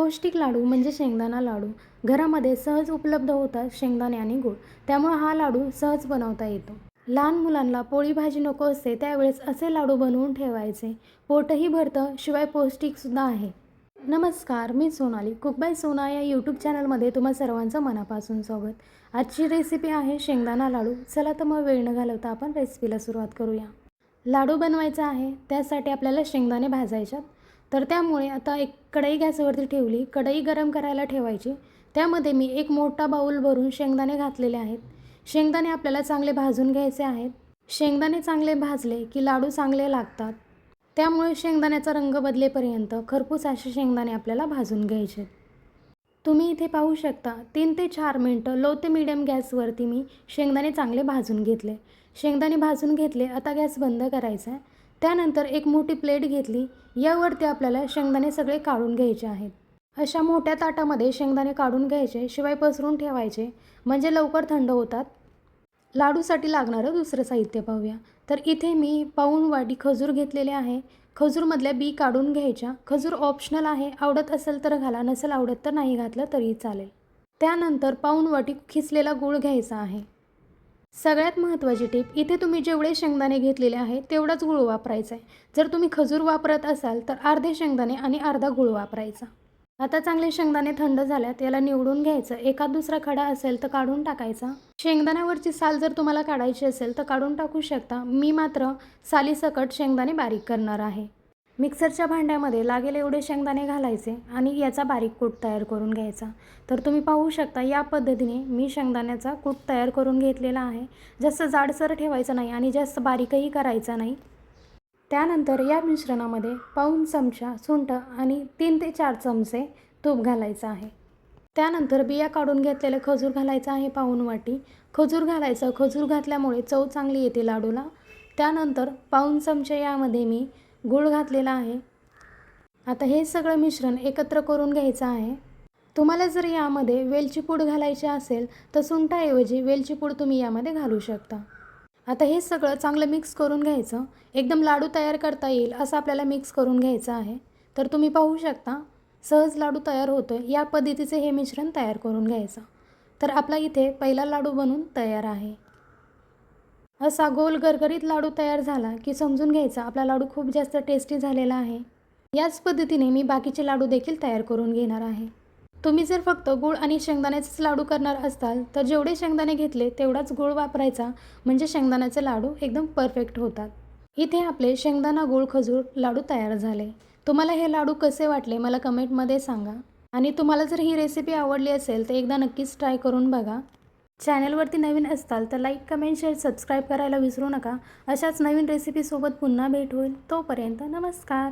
पौष्टिक लाडू म्हणजे शेंगदाणा लाडू. घरामध्ये सहज उपलब्ध होतात शेंगदाणे आणि गूळ. त्यामुळे हा लाडू सहज बनवता येतो. लहान मुलांना पोळी भाजी नको असते त्यावेळेस असे लाडू बनवून ठेवायचे. पोटही भरतं शिवाय पौष्टिकसुद्धा आहे. नमस्कार मी सोनाली. कुक बाय सोना या यूट्यूब चॅनलमध्ये तुम्हा सर्वांचं मनापासून स्वागत. आजची रेसिपी आहे शेंगदाणा लाडू. चला तर मग वेळ न घालवता आपण रेसिपीला सुरुवात करूया. लाडू बनवायचा आहे त्यासाठी आपल्याला शेंगदाणे भाजायच्यात. तर त्यामुळे आता एक कढई गॅसवरती ठेवली. कढई गरम करायला ठेवायची. त्यामध्ये मी एक मोठा बाऊल भरून शेंगदाणे घातलेले आहेत. शेंगदाणे आपल्याला चांगले भाजून घ्यायचे आहेत. शेंगदाणे चांगले भाजले की लाडू चांगले लागतात. त्यामुळे शेंगदाण्याचा रंग बदलेपर्यंत खरपूस असे शेंगदाणे आपल्याला भाजून घ्यायचे. तुम्ही इथे पाहू शकता तीन ते चार मिनटं लो ते मिडियम गॅसवरती मी शेंगदाणे चांगले भाजून घेतले. शेंगदाणे भाजून घेतले आता गॅस बंद करायचा आहे. त्यानंतर एक मोठी प्लेट घेतली. यावरती आपल्याला शेंगदाणे सगळे काढून घ्यायचे आहेत. अशा मोठ्या ताटामध्ये शेंगदाणे काढून घ्यायचे शिवाय पसरून ठेवायचे. म्हणजे लवकर थंड होतात. लाडूसाठी लागणारं दुसरं साहित्य पाहूया. तर इथे मी पाऊण वाटी खजूर घेतलेले आहे. खजूरमधल्या बी काढून घ्यायच्या. खजूर ऑप्शनल आहे. आवडत असेल तर घाला. नसेल आवडत तर नाही घातलं तरी चालेल. त्यानंतर पाऊण वाटी खिसलेला गूळ घ्यायचा आहे. सगळ्यात महत्त्वाची टीप इथे तुम्ही जेवढे शेंगदाणे घेतलेले आहे तेवढाच गुळ वापरायचा आहे. जर तुम्ही खजूर वापरत असाल तर अर्धे शेंगदाणे आणि अर्धा गूळ वापरायचा. आता चांगले शेंगदाणे थंड झाल्यात याला निवडून घ्यायचं. एखाद दुसरा खडा असेल तर काढून टाकायचा. शेंगदाण्यावरची साल जर तुम्हाला काढायची असेल तर काढून टाकू शकता. मी मात्र सालीसकट शेंगदाणे बारीक करणार आहे. मिक्सरच्या भांड्यामध्ये लागेल एवढे शेंगदाणे घालायचे आणि याचा बारीक कूट तयार करून घ्यायचा. तर तुम्ही पाहू शकता या पद्धतीने मी शेंगदाण्याचा कूट तयार करून घेतलेला आहे. जास्त जाडसर ठेवायचं नाही आणि जास्त बारीकही करायचा नाही. त्यानंतर या मिश्रणामध्ये पाऊण चमचा सुंठ आणि तीन ते चार चमचे तूप घालायचं आहे. त्यानंतर बिया काढून घेतलेलं खजूर घालायचं आहे पाऊन वाटी. खजूर घालायचं खजूर घातल्यामुळे चव चांगली येते लाडूला. त्यानंतर पाऊण चमचे यामध्ये मी गूळ घातलेला आहे. आता हे सगळं मिश्रण एकत्र करून घ्यायचं आहे. तुम्हाला जर यामध्ये वेलची पूड घालायची असेल तर सुंठाऐवजी वेलची पूड तुम्ही यामध्ये घालू शकता. आता हे सगळं चांगलं मिक्स करून घ्यायचं. एकदम लाडू तयार करता येईल असं आपल्याला मिक्स करून घ्यायचं आहे. तर तुम्ही पाहू शकता सहज लाडू तयार होतो आहे या पद्धतीचे हे मिश्रण तयार करून घ्यायचं. तर आपला इथे पहिला लाडू बनून तयार आहे. असा गोल गरगरीत लाडू तयार झाला की समजून घ्यायचा आपला लाडू खूप जास्त टेस्टी झालेला आहे. याच पद्धतीने मी बाकीचे लाडू देखील तयार करून घेणार आहे. तुम्ही जर फक्त गूळ आणि शेंगदाण्याचेच लाडू करणार असाल तर जेवढे शेंगदाणे घेतले तेवढाच गूळ वापरायचा म्हणजे शेंगदाण्याचे लाडू एकदम परफेक्ट होतात. इथे आपले शेंगदाणा गूळ खजूर लाडू तयार झाले. तुम्हाला हे लाडू कसे वाटले मला कमेंटमध्ये सांगा. आणि तुम्हाला जर ही रेसिपी आवडली असेल तर एकदा नक्कीच ट्राय करून बघा. चॅनलवरती नवीन असताल तर लाईक कमेंट शेअर सबस्क्राईब करायला विसरू नका. अशाच नवीन रेसिपीसोबत पुन्हा भेट होईल. तोपर्यंत नमस्कार.